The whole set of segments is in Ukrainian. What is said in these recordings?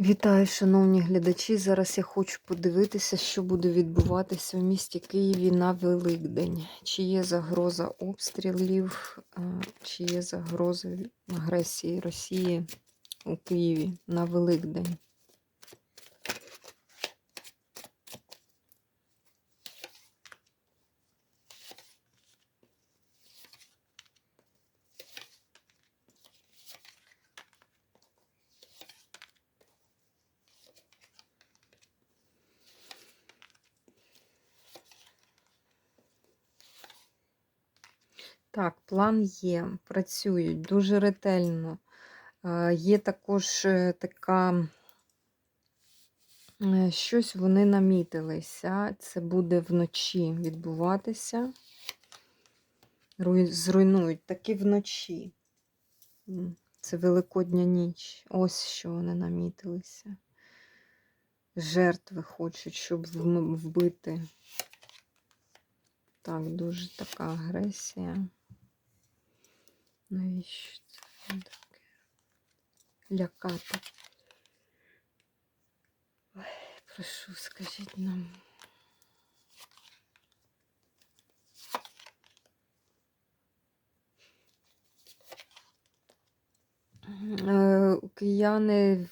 Вітаю, шановні глядачі. Зараз я хочу подивитися, що буде відбуватися в місті Києві на Великдень. Чи є загроза обстрілів, е, чи є загроза агресії Росії у Києві на Великдень. Так, план є, працюють дуже ретельно. Е, Є також е, така, е, щось вони намітилися. Це буде вночі відбуватися. Руй- Зруйнують таки вночі. Це Великодня ніч. Ось що вони намітилися. Жертви хочуть, щоб вбити. Так, дуже така агресія. Навіщо це таке? Лякати. Ой, прошу, скажіть нам. Е, у Кияни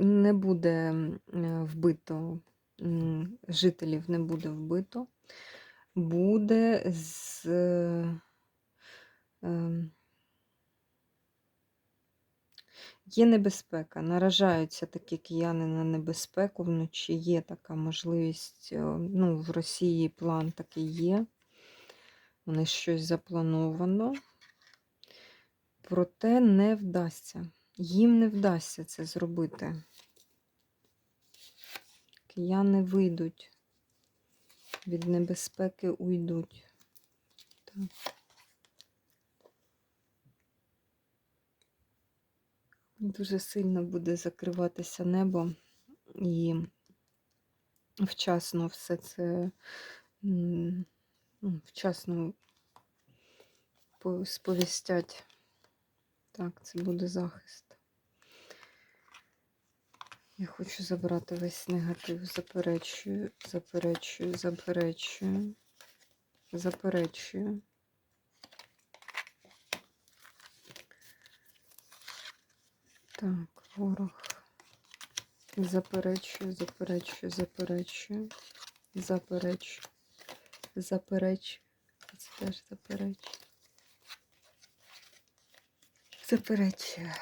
не буде е, вбито, жителів не буде вбито. Буде з. Є небезпека, наражаються такі кияни на небезпеку вночі. Є така можливість. е, Ну, в Росії план такий є. Вони щось заплановано. Проте не вдасться. Їм не вдасться це зробити. Кияни вийдуть. Від небезпеки уйдуть. Так. Дуже сильно буде закриватися небо і вчасно все це ну, вчасно сповістять. Так, це буде захист. Я хочу забрати весь негатив. Заперечую, заперечую, заперечую, заперечую. Так, ворог. Заперечую, заперечую, заперечую, заперечую, заперечую. Це теж заперечую. Заперечую.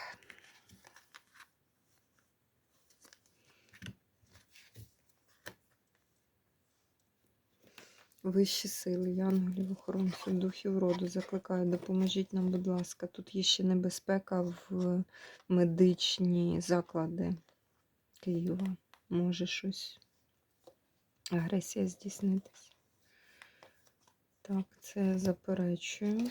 Вищі сили, янголів, охоронців, духів роду, закликаю, допоможіть нам, будь ласка. Тут є ще небезпека в медичні заклади Києва. Може щось агресія здійснитися. Так, це я заперечую.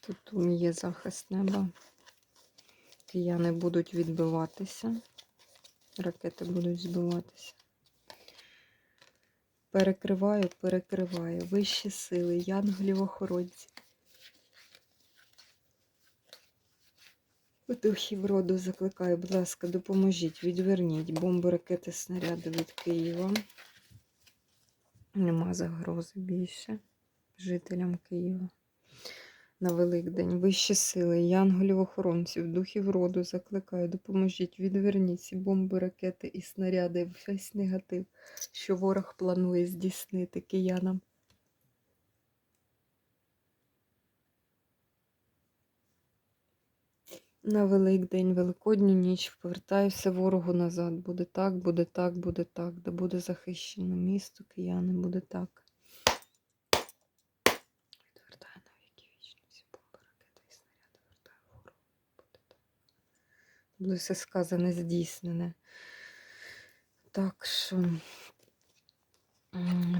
Тут є захист неба. Кияни будуть відбиватися. Ракети будуть збиватися. Перекриваю, перекриваю. Вищі сили, янголів охоронці. Духів роду закликаю, будь ласка, допоможіть, відверніть бомби, ракети, снаряди від Києва. Нема загрози більше жителям Києва. На Великдень. Вищі сили, янголів-охоронців, духів роду закликаю, допоможіть, відверніть ці бомби, ракети і снаряди, весь негатив, що ворог планує здійснити киянам. На Великдень, Великодню ніч повертаюся ворогу назад. Буде так, буде так, буде так, де буде захищено місто, кияни, буде так. Відвертаю на віки вічні всі бомби, ракети і снаряди, вертаю ворогу. Буде так. Буде все сказане, здійснене. Так що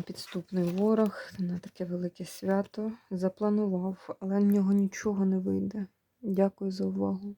підступний ворог на таке велике свято запланував, але в нього нічого не вийде. Дякую за увагу.